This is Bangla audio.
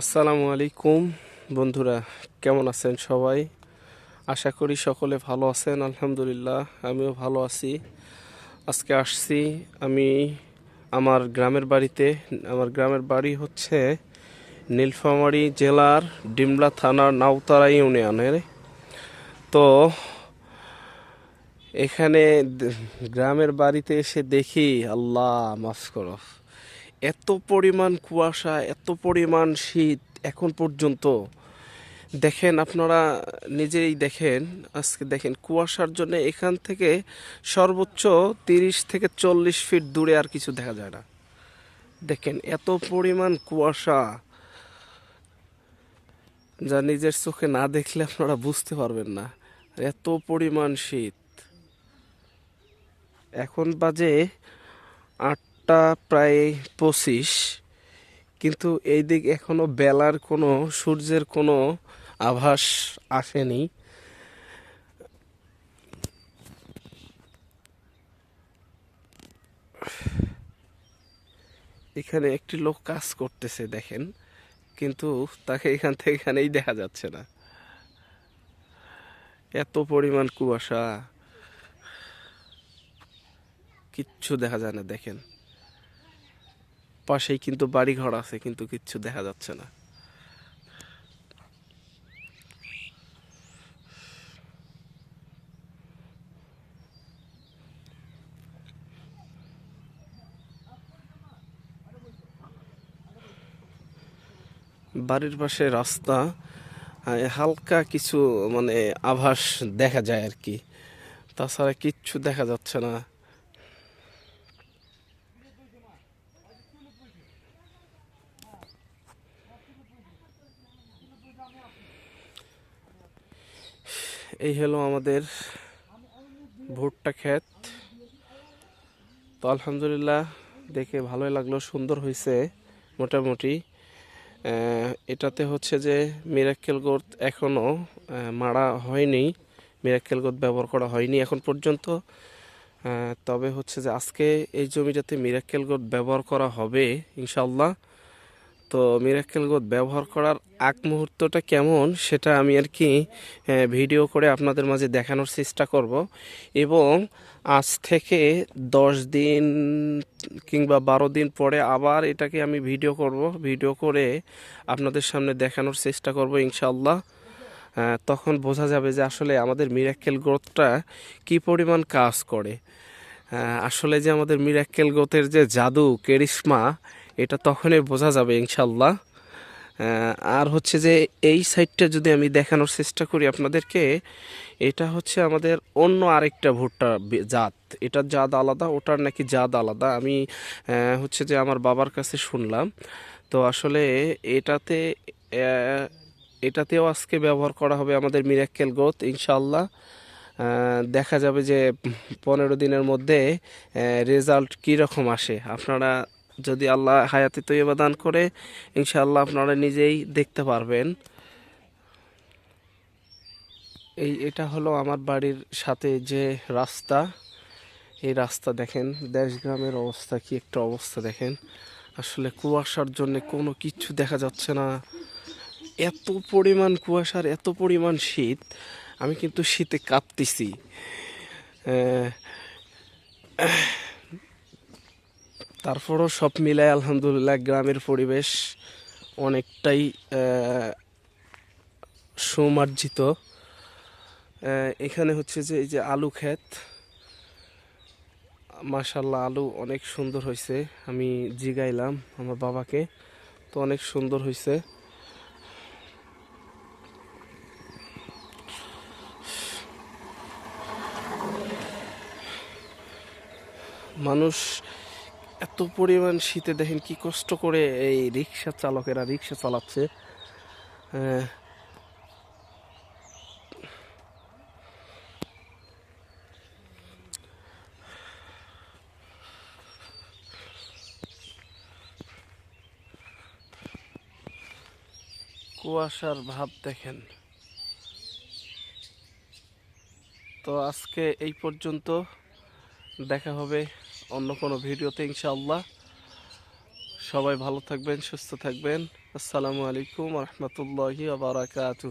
আসসালামু আলাইকুম। বন্ধুরা, কেমন আছেন সবাই? আশা করি সকলে ভালো আছেন, আলহামদুলিল্লাহ, আমিও ভালো আছি। আজকে আসছি আমি আমার গ্রামের বাড়িতে। আমার গ্রামের বাড়ি হচ্ছে নীলফামারী জেলার ডিমলা থানার নাউতারা ইউনিয়নের। তো এখানে গ্রামের বাড়িতে এসে দেখি, আল্লাহ, মাফ করো। এত পরিমাণ কুয়াশা, এত পরিমাণ শীত এখন পর্যন্ত। দেখেন আপনারা নিজেই দেখেন, আজকে দেখেন কুয়াশার জন্য এখান থেকে সর্বোচ্চ তিরিশ থেকে চল্লিশ ফিট দূরে আর কিছু দেখা যায় না। দেখেন এত পরিমাণ কুয়াশা। যা নিজের চোখে না দেখলে আপনারা বুঝতে পারবেন না। এত পরিমাণ শীত। এখন বাজে আটটা প্রায় পঁচিশ। কিন্তু এই দিক এখনও বেলার কোনো, সূর্যের কোনো আভাস আসেনি। এখানে একটি লোক কাজ করতেছে, দেখেন। কিন্তু তাকে এখান থেকে এখানেই দেখা যাচ্ছে না। এত পরিমাণ কুয়াশা। কিচ্ছু দেখা যায় না, দেখেন। পাশেই কিন্তু বাড়ি ঘর আছে, কিন্তু কিচ্ছু দেখা যাচ্ছে না। বাড়ির পাশে রাস্তা হালকা কিছু মানে আভাস দেখা যায় আর কি। তাছাড়া কিচ্ছু দেখা যাচ্ছে না। এই হলো আমাদের ভুট্টা ক্ষেত। তো আলহামদুলিল্লাহ দেখে ভালোই লাগল, সুন্দর হয়েছে মোটামুটি। এটাতে হচ্ছে যে মিরাক্কেল গোট এখনও মারা হয়নি। মিরাক্কেল গোট ব্যবহার করা হয়নি এখন পর্যন্ত। তবে হচ্ছে যে আজকে এই জমিটাতে মিরাক্কেল গোট ব্যবহার করা হবে ইনশাল্লাহ তো মিরাক্কেল গোদ ব্যবহার করার আগ মুহূর্তটা কেমন সেটা আমি আর কি ভিডিও করে আপনাদের মাঝে দেখানোর চেষ্টা করব। এবং আজ থেকে দশ দিন কিংবা বারো দিন পরে আবার এটাকে আমি ভিডিও করব। ভিডিও করে আপনাদের সামনে দেখানোর চেষ্টা করব ইনশাল্লাহ তখন বোঝা যাবে যে আসলে আমাদের মিরাক্কেল গ্রোথটা কি পরিমাণ কাজ করে। আসলে যে আমাদের মিরাক্কেল গ্রোথের যে জাদু, কেরিশমা এটা তখনই বোঝা যাবে ইনশাল্লাহ আর হচ্ছে যে এই সাইডটা যদি আমি দেখানোর চেষ্টা করি আপনাদেরকে, এটা হচ্ছে আমাদের অন্য আরেকটা ভুট্টা জাত। এটার জাত আলাদা, ওটার নাকি জাত আলাদা। আমি হচ্ছে যে আমার বাবার কাছে শুনলাম। তো আসলে এটাতে এটাতেও আজকে ব্যবহার করা হবে আমাদের মিরাক্কেল গোত ইনশাল্লাহ দেখা যাবে যে পনেরো দিনের মধ্যে রেজাল্ট কীরকম আসে। আপনারা যদি আল্লাহ হায়াতে তৈবা দান করে, ইনশাআল্লাহ আপনারা নিজেই দেখতে পারবেন। এই, এটা হলো আমার বাড়ির সাথে যে রাস্তা। এই রাস্তা দেখেন, দেশ গ্রামের অবস্থা কি একটা অবস্থা দেখেন। আসলে কুয়াশার জন্য কোনো কিছু দেখা যাচ্ছে না। এত পরিমাণ কুয়াশার, এত পরিমাণ শীত, আমি কিন্তু শীতে কাঁপতেছি। তারপরও সব মিলায় আলহামদুলিল্লাহ গ্রামের পরিবেশ অনেকটাই সুমার্জিত। এখানে হচ্ছে যে এই যে আলু ক্ষেত মাশাল্লাহ আলু অনেক সুন্দর হয়েছে আমি জিগাইলাম আমার বাবাকে, তো অনেক সুন্দর হয়েছে মানুষ এত পরিমাণ শীতে দেখেন কি কষ্ট করে এই রিক্সা চালকেরা রিক্সা চালাচ্ছে। কুয়াশার ভাব দেখেন। তো আজকে এই পর্যন্ত দেখা হবে। অন্য কোনো ভিডিওতে ইনশাআল্লাহ। সবাই ভালো থাকবেন সুস্থ থাকবেন। আসসালামু আলাইকুম রহমতুল্লাহি আবরাকাতু